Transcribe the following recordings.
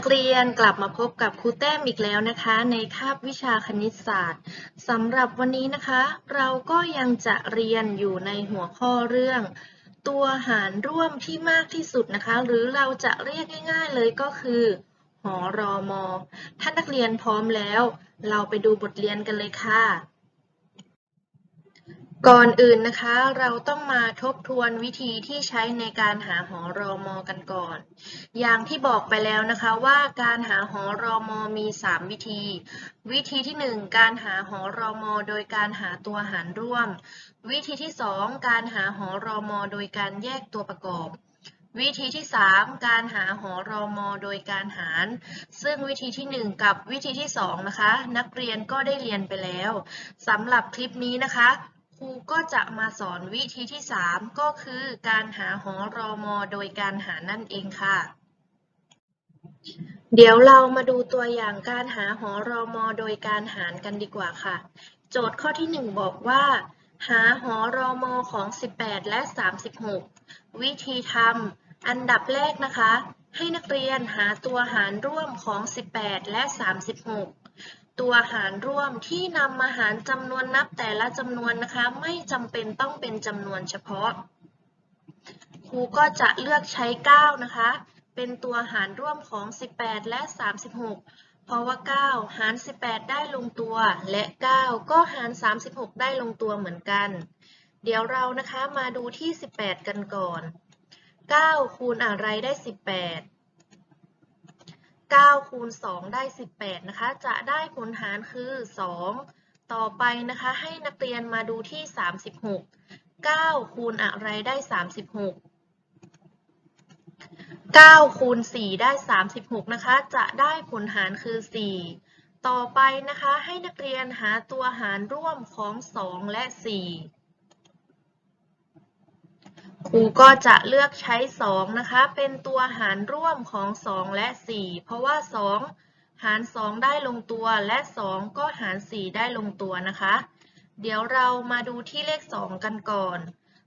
นักเรียนกลับมาพบกับครูแต้มอีกแล้วนะคะ ในคาบวิชาคณิตศาสตร์สำหรับวันนี้นะคะ เราก็ยังจะเรียนอยู่ในหัวข้อเรื่อง ตัวหารร่วมที่มากที่สุดนะคะ หรือเราจะเรียกง่าย ๆ เลยก็คือ หอรอมอถ้านักเรียนพร้อมแล้ว เราไปดูบทเรียนกันเลยค่ะ ก่อนอื่นนะคะเราต้องมาทบทวนวิธีที่ใช้ในการหาหอรอมอกันก่อน อย่างที่บอกไปแล้วนะคะว่าการหาหอรอมอมี 3 วิธี วิธีที่ 1 การหาหอรอมอโดยการหาตัวหารร่วม วิธีที่ 2 การหาหอรอมอโดยการแยกตัวประกอบ วิธีที่ 3 การหาหอรอมอโดยการหาร ซึ่งวิธีที่ 1 กับวิธีที่2นะคะนักเรียนก็ได้เรียนไปแล้วสำหรับคลิปนี้นะคะ ครูก็จะมาสอนวิธีที่ 3 ก็คือการหาหอรอมอโดยการหารนั่นเองค่ะ เดี๋ยวเรามาดูตัวอย่างการหาหอรอมอโดยการหารกันดีกว่าค่ะ โจทย์ข้อที่ 1 บอกว่า หาหอรอมอของ 18 และ 36 วิธีทำอันดับแรกนะคะ ให้นักเรียนหาตัวหารร่วมของ 18 และ 36 ตัวหารร่วมที่นำมาหารจำนวนนับแต่ละจำนวนนะคะ ไม่จำเป็นต้องเป็นจำนวนเฉพาะ ครูก็จะเลือกใช้ 9 นะคะ เป็นตัวหารร่วมของ 18 และ 36 เพราะว่า 9 หาร 18 ได้ลงตัว และ 9 ก็หาร 36 ได้ลงตัวเหมือนกัน เดี๋ยวเรานะคะมาดูที่ 18 กันก่อน 9 คูณอะไรได้ 18 9คูณ2ได้ 18 นะคะ จะได้ผลหารคือ 2 ต่อไปนะคะ ให้นักเรียนมาดูที่ 36 9คูณอะไรได้ 36 9คูณ4ได้ 36 นะคะ จะได้ผลหารคือ 4 ต่อไปนะคะ ให้นักเรียนหาตัวหารร่วมของ 2 และ 4 ครูก็จะเลือกใช้ 2 นะคะ เป็นตัวหารร่วมของ 2 และ 4 เพราะว่า 2 หาร 2 ได้ลงตัวและ 2 ก็หาร 4 ได้ลงตัวนะคะ เดี๋ยวเรามาดูที่เลข 2 กันก่อน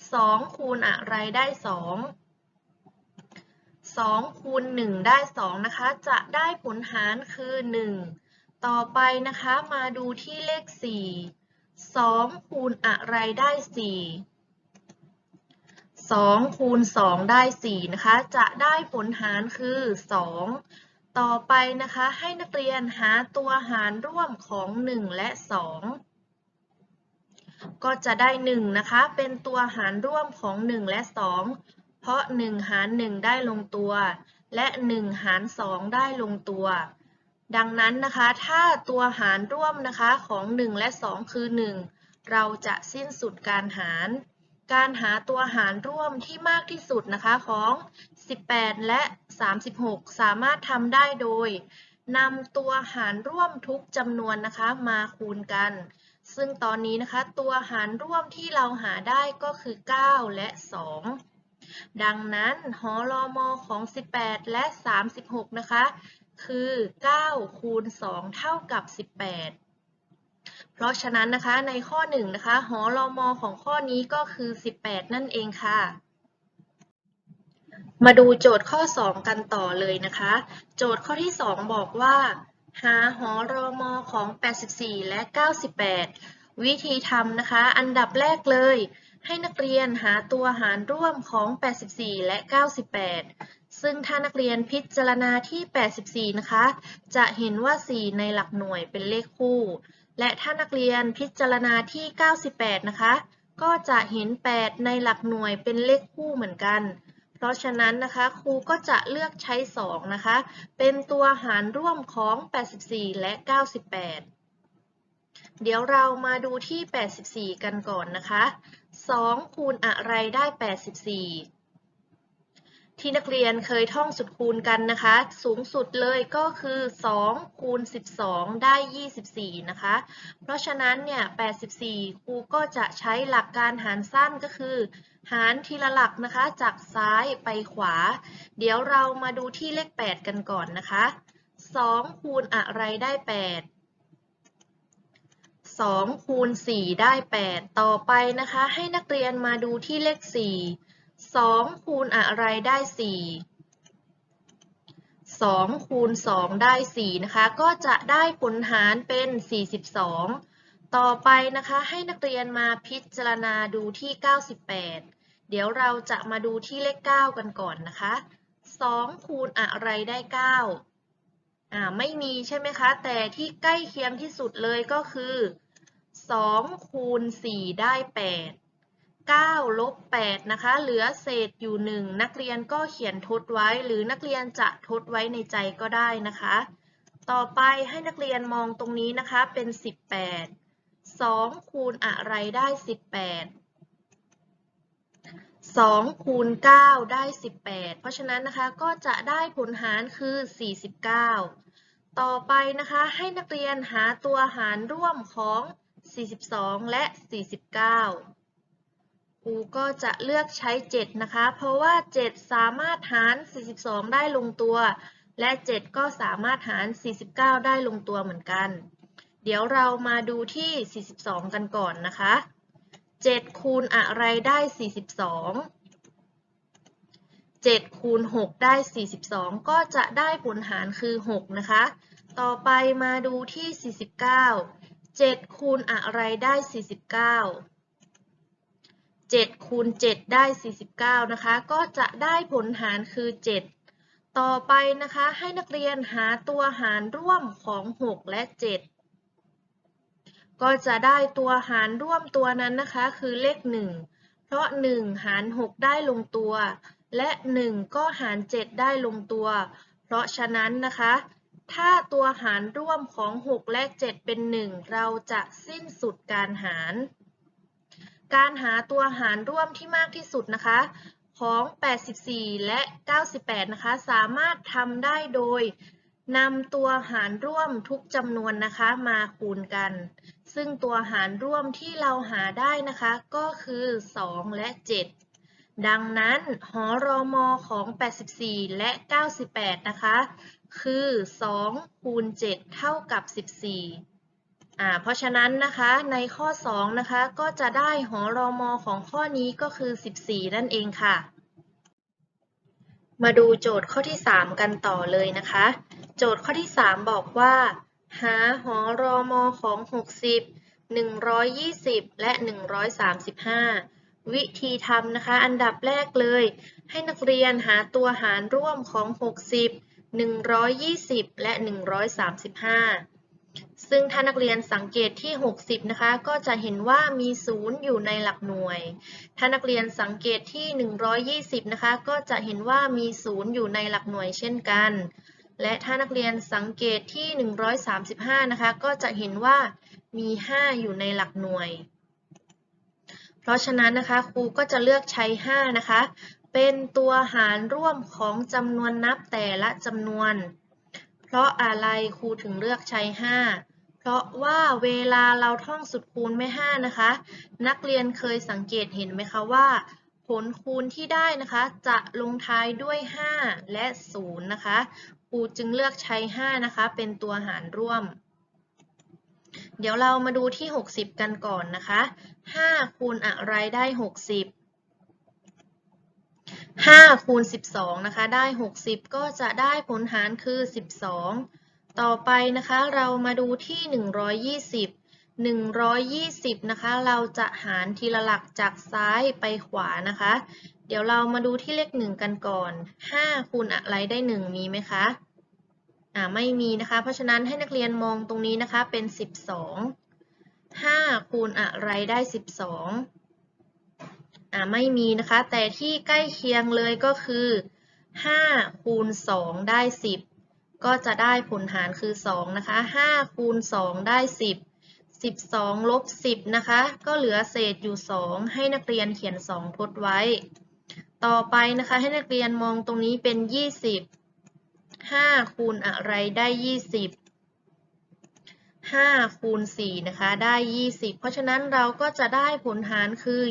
2 คูณอะไรได้ 2 2 คูณ 1 ได้ 2 นะคะ จะได้ผลหารคือ 1 ต่อไปนะคะมาดูที่เลข 4 2 คูณอะไรได้ 4 2 คูณ 2 ได้ 4 นะคะ จะได้ผลหารคือ 2 ต่อไปนะคะ ให้นักเรียนหาตัวหารร่วมของ 1 และ 2 ก็จะได้ 1 นะคะ เป็นตัวหารร่วมของ 1 และ 2 เพราะ 1 หาร 1 ได้ลงตัว และ 1 หาร 2 ได้ลงตัว ดังนั้นนะคะ ถ้าตัวหารร่วมนะคะของ 1 และ 2 คือ 1 เราจะสิ้นสุดการหาร การหาตัวหารร่วมที่มากที่สุดนะคะของ 18 และ 36 สามารถทำได้โดยนำตัวหารร่วมทุกจำนวนนะคะมาคูณกัน ซึ่งตอนนี้นะคะตัวหารร่วมที่เราหาได้ก็คือ 9 และ 2 ดังนั้นหอรอมอของ 18 และ 36 นะคะ คือ 9 คูณ 2 เท่ากับ 18 เพราะฉะนั้นนะคะในข้อ1นะคะหอรอมอของข้อนี้ก็คือ 18 นั่นเองค่ะ มาดูโจทย์ข้อ 2 กันต่อเลยนะคะ โจทย์ข้อที่ 2 บอกว่า หาหอรอมอของ 84 และ 98 วิธีทำนะคะ อันดับแรกเลย ให้นักเรียนหาตัวหารร่วมของ 84 และ 98ซึ่งถ้านักเรียนพิจารณาที่ 84 นะคะ จะเห็นว่า 4 ในหลักหน่วยเป็นเลขคู่ และถ้านักเรียนพิจารณาที่ 98 นะคะ ก็จะเห็น 8 ในหลักหน่วยเป็นเลขคู่เหมือนกัน เพราะฉะนั้นนะคะครูก็จะเลือกใช้ 2 นะคะ เป็นตัวหารร่วมของ 84 และ 98 เดี๋ยวเรามาดูที่ 84 กันก่อนนะคะ 2 คูณอะไรได้ 84 ที่นักเรียนเคยท่องสุดคูณกันนะคะ สูงสุดเลยก็คือ 2 คูณ 12 ได้ 24 นะคะ เพราะฉะนั้นเนี่ย 84 ครูก็จะใช้หลักการหารสั้นก็คือ หารทีละหลักนะคะ จากซ้ายไปขวา เดี๋ยวเรามาดูที่เลข 8 กันก่อนนะคะ 2 คูณอะไรได้ 8 2 คูณ 4 ได้ 8 ต่อไปนะคะ ให้นักเรียนมาดูที่เลข 4 2คูณอะไรได้ 4 2คูณ2ได้ 4 นะคะ ก็จะได้ผลหารเป็น 42 ต่อไปนะคะให้นักเรียนมาพิจารณาดูที่ 98 เดี๋ยวเราจะมาดูที่เลข 9 กันก่อนนะคะ 2คูณอะไรได้9อ่าไม่มีใช่ไหมคะ แต่ที่ใกล้เคียงที่สุดเลยก็คือ2คูณ4ได้ 8 9ลบ8นะคะ เหลือเศษอยู่ 1 นักเรียนก็เขียนทดไว้ หรือนักเรียนจะทดไว้ในใจก็ได้นะคะ ต่อไปให้นักเรียนมองตรงนี้นะคะเป็น 18 2 คูณอะไรได้ 18 2 คูณ 9 ได้ 18 เพราะฉะนั้นนะคะก็จะได้ผลหารคือ 49 ต่อไปนะคะให้นักเรียนหาตัวหารร่วมของ 42 และ 49 ครูก็จะเลือกใช้ 7 นะคะ เพราะว่า 7 สามารถหาร 42 ได้ลงตัว และ 7 ก็สามารถหาร 49 ได้ลงตัวเหมือนกัน เดี๋ยวเรามาดูที่ 42 กันก่อนนะคะ 7 คูณอะไรได้ 42 7 คูณ 6 ได้ 42 ก็จะได้ผลหารคือ 6 นะคะ ต่อไปมาดูที่ 49 7 คูณอะไรได้ 49 7คูณ7 ได้ 49 นะคะ ก็จะได้ผลหารคือ 7 ต่อไปนะคะ ให้นักเรียนหาตัวหารร่วมของ 6 และ 7 ก็จะได้ตัวหารร่วมตัวนั้นนะคะ คือเลข 1 เพราะ 1 หาร 6 ได้ลงตัว และ 1 ก็หาร 7 ได้ลงตัว เพราะฉะนั้นนะคะ ถ้าตัวหารร่วมของ 6 และ 7 เป็น 1 เราจะสิ้นสุดการหาร การหาตัวหารร่วมที่มากที่สุดนะคะ ของ 84 และ 98 นะคะ สามารถทำได้โดยนำตัวหารร่วมทุกจำนวนนะคะมาคูณกัน ซึ่งตัวหารร่วมที่เราหาได้นะคะ ก็คือ 2 และ 7 ดังนั้น หอรอมอของ 84 และ 98 นะคะ คือ 2 คูณ 7 เท่ากับ 14 อ่าเพราะฉะนั้นนะคะในข้อ 2 นะคะ ก็จะได้หอรอมอของข้อนี้ก็คือ 14 นั่นเองค่ะ มาดูโจทย์ข้อที่ 3 กันต่อเลยนะคะ โจทย์ข้อที่ 3 บอกว่า หาหอรอมอของ 60 120 และ 135 วิธีทำนะคะ อันดับแรกเลย ให้นักเรียนหาตัวหารร่วมของ 60 120 และ 135 ซึ่งถ้านักเรียนสังเกตที่ 60 นะคะ ก็จะเห็นว่ามีศูนย์อยู่ในหลักหน่วย ถ้านักเรียนสังเกตที่ 120 นะคะ ก็จะเห็นว่ามีศูนย์อยู่ในหลักหน่วยเช่นกัน และถ้านักเรียนสังเกตที่ 135 นะคะ ก็จะเห็นว่ามี 5 อยู่ในหลักหน่วย เพราะฉะนั้นนะคะครูก็จะเลือกใช้ 5 นะคะ เป็นตัวหารร่วมของจำนวนนับแต่ละจำนวน เพราะอะไรครูถึงเลือกใช้ 5 เพราะว่าเวลาเราท่องสุดคูณไม่ห้านะคะ นักเรียนเคยสังเกตเห็นไหมคะว่า ผลคูณที่ได้นะคะ จะลงท้ายด้วย 5 และ 0 นะคะครูจึงเลือกใช้ 5 นะคะ เป็นตัวหารร่วม เดี๋ยวเรามาดูที่ 60 กันก่อนนะคะ 5 คูณอะไรได้ 60 5 คูณ 12 นะคะ ได้ 60 ก็จะได้ผลหารคือ 12 ต่อไปนะคะเรามาดูที่ 120 120 นะคะ เราจะหารทีละหลักจากซ้ายไปขวานะคะ เดี๋ยวเรามาดูที่เลข 1 กันก่อน 5คูณอะไรได้ 1 มีไหมคะอ่าไม่มีนะคะ เพราะฉะนั้นให้นักเรียนมองตรงนี้นะคะเป็น 12 5คูณอะไรได้ 12อ่าไม่มีนะคะ แต่ที่ใกล้เคียงเลยก็คือ 5 คูณ 2 ได้ 10 ก็จะได้ผลหารคือ 2 นะคะ 5 คูณ 2 ได้ 10 12 ลบ 10 นะคะ ก็เหลือเศษอยู่ 2 ให้นักเรียนเขียน 2 ทดไว้ ต่อไปนะคะ ให้นักเรียนมองตรงนี้เป็น 20 5 คูณอะไรได้ 20 5 คูณ 4 นะคะ ได้ 20 เพราะฉะนั้นเราก็จะได้ผลหารคือ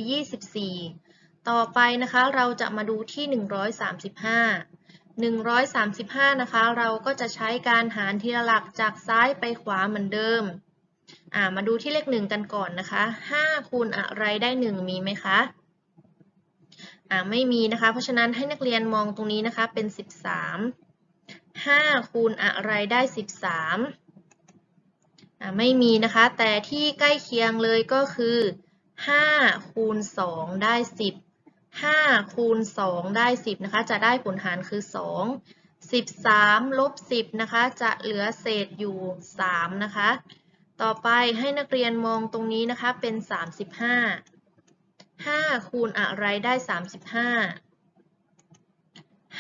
24 ต่อไปนะคะ เราจะมาดูที่ 135 135 นะคะ เราก็จะใช้การหารทีละหลักจากซ้ายไปขวาเหมือนเดิม มาดูที่เลข 1 กันก่อนนะคะ 5 คูณอะไรได้ 1 มีไหมคะไม่มีนะคะ เพราะฉะนั้นให้นักเรียนมองตรงนี้นะคะเป็น 13 5 คูณอะไรได้ 13 ไม่มีนะคะ แต่ที่ใกล้เคียงเลยก็คือ 5 คูณ 2 ได้ 10 5 คูณ 2 ได้ 10 นะคะ จะได้ผลหารคือ 2 13ลบ10นะคะ จะเหลือเศษอยู่ 3 นะคะ ต่อไปให้นักเรียนมองตรงนี้นะคะ เป็น 35 5 คูณอะไรได้ 35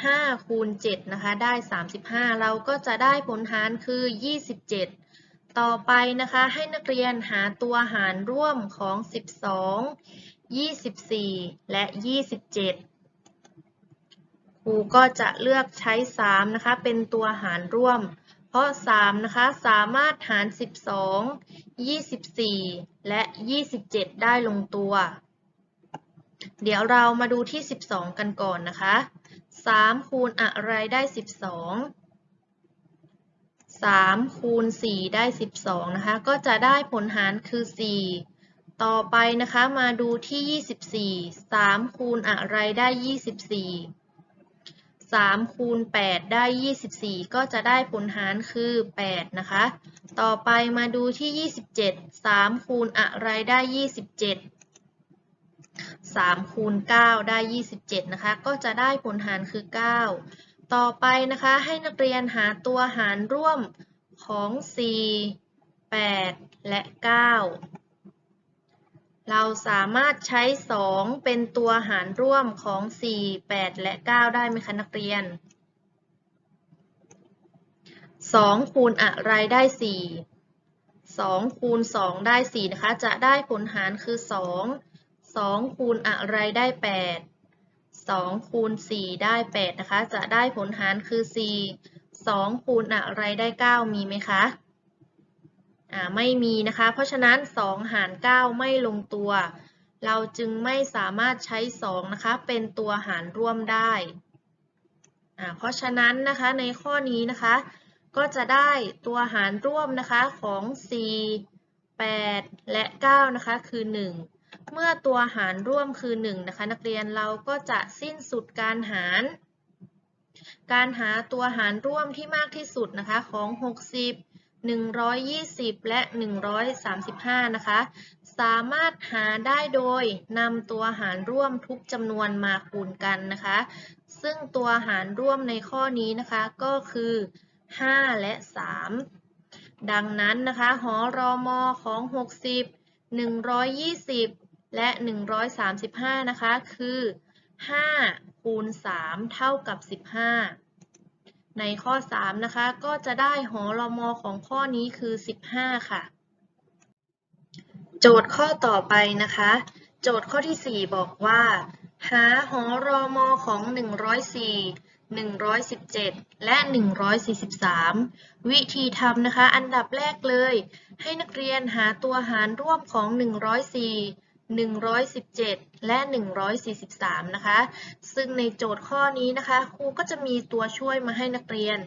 5 คูณ 7 นะคะ ได้ 35 เราก็จะได้ผลหารคือ 27 ต่อไปนะคะ ให้นักเรียนหาตัวหารร่วมของ 12 24 และ 27 ครูก็จะเลือกใช้ 3 นะคะ เป็นตัวหารร่วม เพราะ 3 นะคะ สามารถหาร 12 24 และ 27 ได้ลงตัว เดี๋ยวเรามาดูที่ 12 กันก่อนนะคะ 3 คูณอะไรได้ 12 3คูณ4ได้ 12 นะคะ ก็จะได้ผลหารคือ 4 ต่อไปนะคะมาดูที่ 24 3 คูณอะไรได้ 24 3 คูณ 8 ได้ 24 ก็จะได้ผลหารคือ 8 นะคะ ต่อไปมาดูที่ 27 3 คูณอะไรได้ 27 3 คูณ 9 ได้ 27 นะคะ ก็จะได้ผลหารคือ 9 ต่อไปนะคะให้นักเรียนหาตัวหารร่วมของ 4 8 และ 9 เราสามารถใช้ 2 เป็นตัวหารร่วมของ 4 8 และ 9 ได้ไหมคะนักเรียน 2 คูณอะไรได้ 4 2 คูณ 2 ได้ 4 นะคะ จะได้ผลหารคือ 2 2 คูณอะไรได้ 8 2 คูณ 4 ได้ 8 นะคะ จะได้ผลหารคือ 4 2 คูณอะไรได้ 9 มีไหมคะ ไม่มีนะคะ เพราะฉะนั้น 2 หาร 9 ไม่ลงตัว เราจึงไม่สามารถใช้ 2 นะคะ เป็นตัวหารร่วมได้ เพราะฉะนั้นนะคะในข้อนี้นะคะ ก็จะได้ตัวหารร่วมนะคะของ 4 8 และ 9 นะคะ คือ 1 เมื่อตัวหารร่วมคือ 1 นะคะ นักเรียนเราก็จะสิ้นสุดการหาร การหาตัวหารร่วมที่มากที่สุดนะคะของ 60 120 และ 135 นะคะ สามารถหาได้โดยนำตัวหารร่วมทุกจำนวนมาคูณกันนะคะ ซึ่งตัวหารร่วมในข้อนี้นะคะก็คือ 5 และ 3 ดังนั้นนะคะหอรอมอของ 60 120 และ 135 นะคะ คือ 5 คูณ 3 เท่ากับ 15 ในข้อ 3 นะคะ ก็จะได้หอรอมอของข้อนี้คือ 15 ค่ะ โจทย์ข้อต่อไปนะคะ โจทย์ข้อที่ 4 บอกว่า หาหอรอมอของ 104 117 และ 143 วิธีทำนะคะ อันดับแรกเลย ให้นักเรียนหาตัวหารร่วมของ 104 117 และ 143 นะคะ ซึ่งในโจทย์ข้อนี้นะคะ ครูก็จะมีตัวช่วยมาให้นักเรียน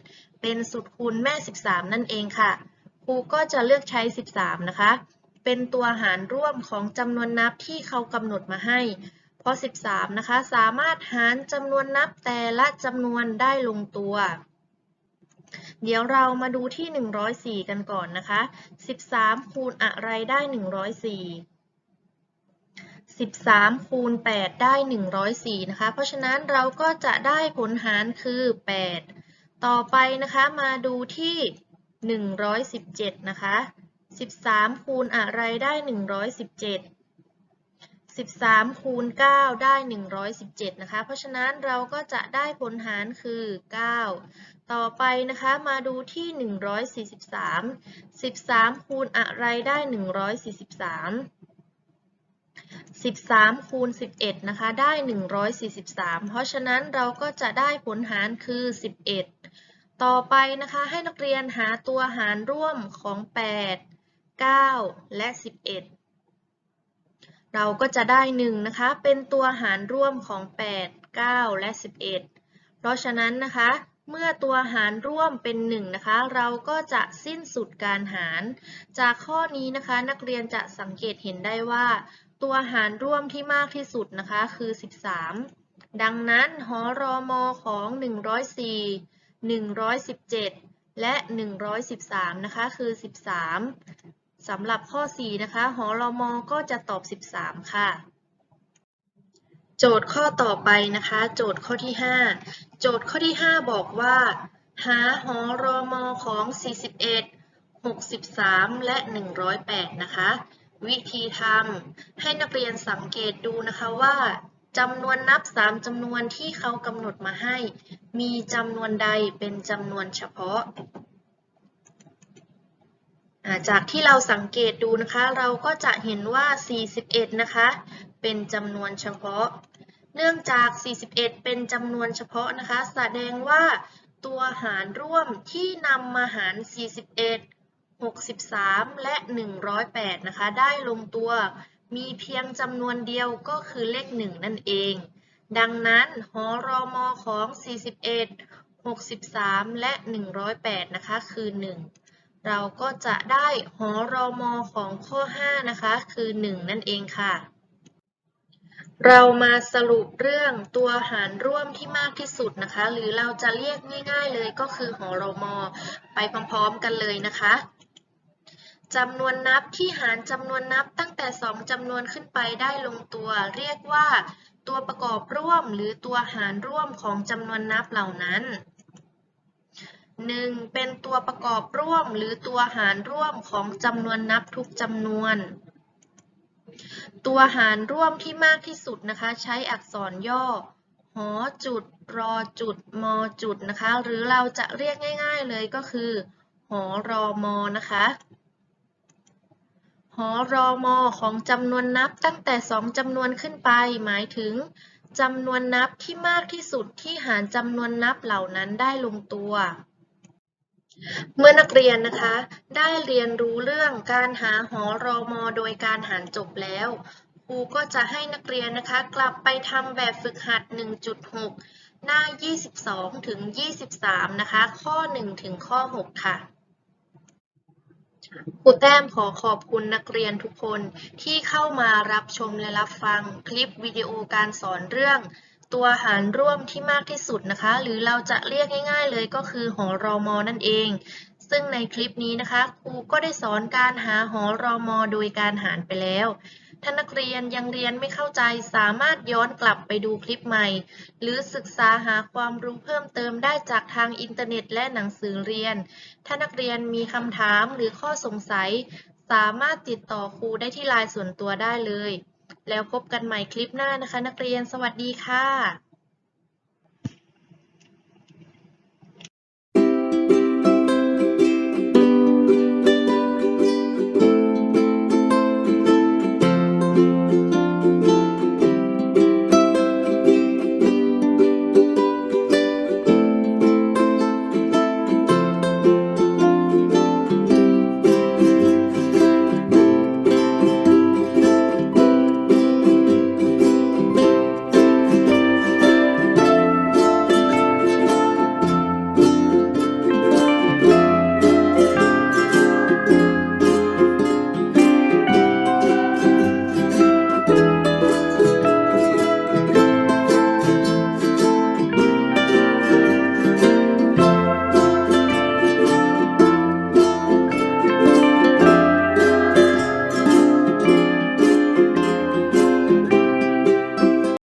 เป็นสุดคูณแม่ 13 นั่นเองค่ะ ครูก็จะเลือกใช้ 13 นะคะ เป็นตัวหารร่วมของจำนวนนับที่เขากำหนดมาให้ เพราะ 13 นะคะ สามารถหารจำนวนนับแต่ละจำนวนได้ลงตัวเดี๋ยวเรามาดูที่ 104 กันก่อนนะคะ 13 คูณอะไรได้ 104 13 คูณ 8 ได้ 104 นะคะ เพราะฉะนั้นเราก็จะได้ผลหารคือ 8 ต่อไปนะคะมาดูที่ 117 นะคะ 13 คูณอะไรได้ 117 13 คูณ 9 ได้ 117 นะคะ เพราะฉะนั้นเราก็จะได้ผลหารคือ 9 ต่อไปนะคะ มาดูที่ 143 13 คูณอะไรได้ 143 13 คูณ 11 นะคะ ได้ 143 เพราะฉะนั้นเราก็จะได้ผลหารคือ 11 ต่อไปนะคะ ให้นักเรียนหาตัวหารร่วมของ 8 9 และ 11 เราก็จะได้ 1 นะคะ เป็นตัวหารร่วมของ 8 9 และ 11 เพราะฉะนั้นนะคะ เมื่อตัวหารร่วมเป็น 1 นะคะ เราก็จะสิ้นสุดการหาร จากข้อนี้นะคะ นักเรียนจะสังเกตเห็นได้ว่า ตัวหารร่วมที่มากที่สุดนะคะคือ 13 ดังนั้นหอรอมอของ 104 117 และ 113 นะคะคือ 13 สำหรับข้อ 4 นะคะหอรอมอก็จะตอบ 13 ค่ะ โจทย์ข้อต่อไปนะคะ โจทย์ข้อที่ 5 โจทย์ข้อที่ 5 บอกว่า หาหอรอมอของ 41 63 และ 108 นะคะ วิธีทำให้นักเรียนสังเกตดูนะคะว่าจำนวนนับ 3จำนวนที่เขากำหนดมาให้ มีจำนวนใดเป็นจำนวนเฉพาะาจากที่เราสังเกตดูนะคะ เราก็จะเห็นว่า 41 นะคะ เป็นจำนวนเฉพาะ เนื่องจาก 41 เป็นจำนวนเฉพาะนะคะ แสดงว่าตัวหารร่วมที่นำมาหาร 41 63 และ 108 นะคะ ได้ลงตัวมีเพียงจำนวนเดียวก็คือเลข 1 นั่นเอง ดังนั้นหอรอมอของ 41 63 และ 108 นะคะ คือ 1 เราก็จะได้หอรอมอของข้อ 5 นะคะ คือ 1 นั่นเองค่ะ เรามาสรุปเรื่องตัวหารร่วมที่มากที่สุดนะคะ หรือเราจะเรียกง่าย ๆเลยก็คือหอรอมอไปพร้อมๆกันเลยนะคะ จำนวนนับที่หารจำนวนนับตั้งแต่ 2จำนวนขึ้นไปได้ลงตัว เรียกว่า ตัวประกอบร่วมหรือตัวหารร่วมของจำนวนนับเหล่านั้น 1. เป็นตัวประกอบร่วมหรือตัวหารร่วมของจำนวนนับทุกจำนวน ตัวหารร่วมที่มากที่สุดนะคะ ใช้อักษรย่อหอจุดรอจุดมจุดนะคะ หรือเราจะเรียกง่าย ๆเลยก็คือ หอรอมอนะคะ หอรอมอของจำนวนนับตั้งแต่ 2จำนวนขึ้นไป หมายถึงจำนวนนับที่มากที่สุดที่หารจำนวนนับเหล่านั้นได้ลงตัว เมื่อนักเรียนนะคะ ได้เรียนรู้เรื่องการหาหอรอมอโดยการหารจบแล้วครูก็จะให้นักเรียนนะคะ กลับไปทำแบบฝึกหัด 1.6 หน้า 22 ถึง 23 นะคะ ข้อ 1 ถึงข้อ 6 ค่ะ ครูแต้มขอขอบคุณนักเรียนทุกคนที่เข้ามารับชมและรับฟังคลิปวิดีโอการสอนเรื่อง ตัวหารร่วมที่มากที่สุดนะคะ หรือเราจะเรียกง่าย ๆ เลยก็คือหอรอมอนั่นเอง ซึ่งในคลิปนี้นะคะครูก็ได้สอนการหาหอรอมอโดยการหารไปแล้ว ถ้านักเรียนยังเรียนไม่เข้าใจสามารถย้อนกลับไปดูคลิปใหม่ หรือศึกษาหาความรู้เพิ่มเติมได้จากทางอินเทอร์เน็ตและหนังสือเรียน ถ้านักเรียนมีคำถามหรือข้อสงสัย สามารถติดต่อครูได้ที่ไลน์ส่วนตัวได้เลย แล้วพบกันใหม่คลิปหน้านะคะ นักเรียนสวัสดีค่ะ